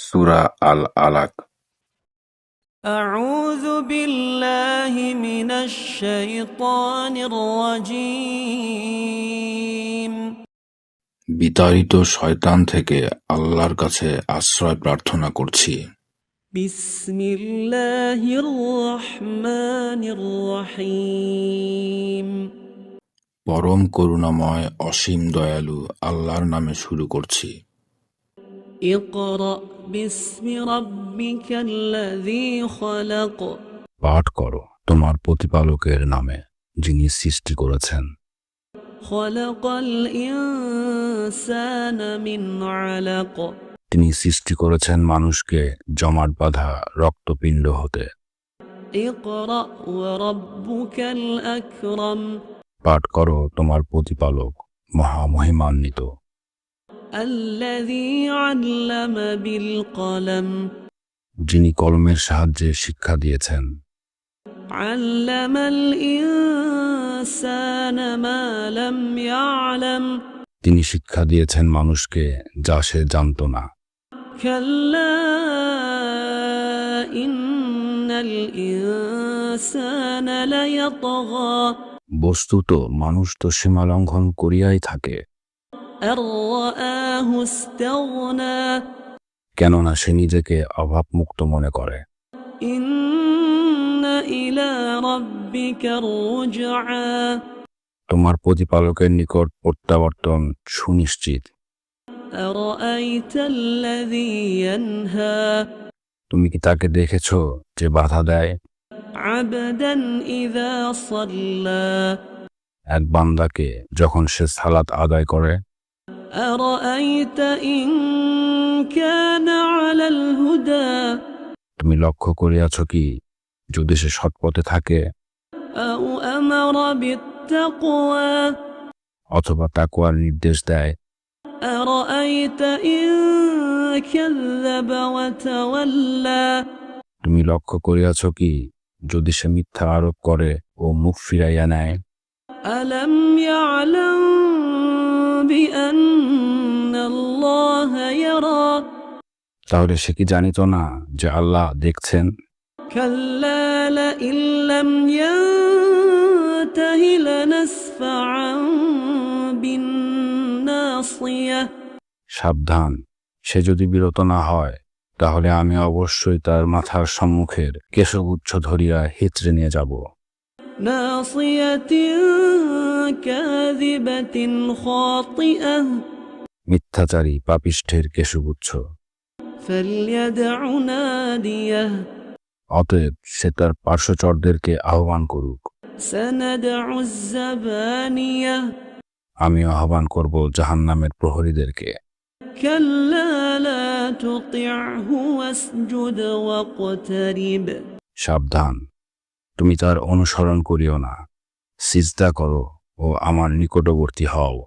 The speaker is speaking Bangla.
সূরা আল আলাক أعوذ بالله من الشيطان الرجيم বিতাড়িত শয়তান থেকে আল্লাহর কাছে আশ্রয় প্রার্থনা করছি بسم الله الرحمن الرحيم পরম করুণাময় অসীম দয়ালু আল্লাহর নামে শুরু করছি পাঠ করো তোমার প্রতিপালকের নামে যিনি সৃষ্টি করেছেন। তিনি সৃষ্টি করেছেন মানুষকে জমাট বাঁধা রক্তপিণ্ড হতে। পাঠ করো তোমার প্রতিপালক মহামহিমান্বিত। যিনি কলমের সাহায্যে শিক্ষা দিয়েছেন। তিনি শিক্ষা দিয়েছেন মানুষকে যা সে জানত না। বস্তুত মানুষ তো সীমা লঙ্ঘন করিয়াই থাকে। কেননা সে নিজেকে অভাবমুক্ত মনে করে। তোমার প্রতিপালকের নিকট প্রত্যাবর্তন সুনিশ্চিত। তুমি কি তাকে দেখেছ যে বাধা দেয়? এক বান্দাকে যখন সে সালাত আদায় করে তুমি লক্ষ্য করিয়াছ কি যদি সে সৎপথে থাকে? অথবা তাকুয়ার নির্দেশ দেয়? তুমি লক্ষ্য করিয়াছ কি যদি সে মিথ্যা আরোপ করে ও মুখ ফিরাইয়া নেয়? তাহলে সে কি জানিত না যে আল্লাহ দেখছেন? সাবধান সে যদি বিরত না হয় তাহলে আমি অবশ্যই তার মাথার সম্মুখের কেশগুচ্ছ ধরিয়া হিচড়ে নিয়ে যাব। মিথ্যাচারী পাপিষ্ঠের কেশগুচ্ছ। অতএব সে তার পার্শ্বচরদেরকে আহ্বান করুক। আমি আহ্বান করব জাহান নামের প্রহরীদেরকে সাবধান তুমি তার অনুসরণ করিও না। সিজদা করো ও আমার নিকটবর্তী হও।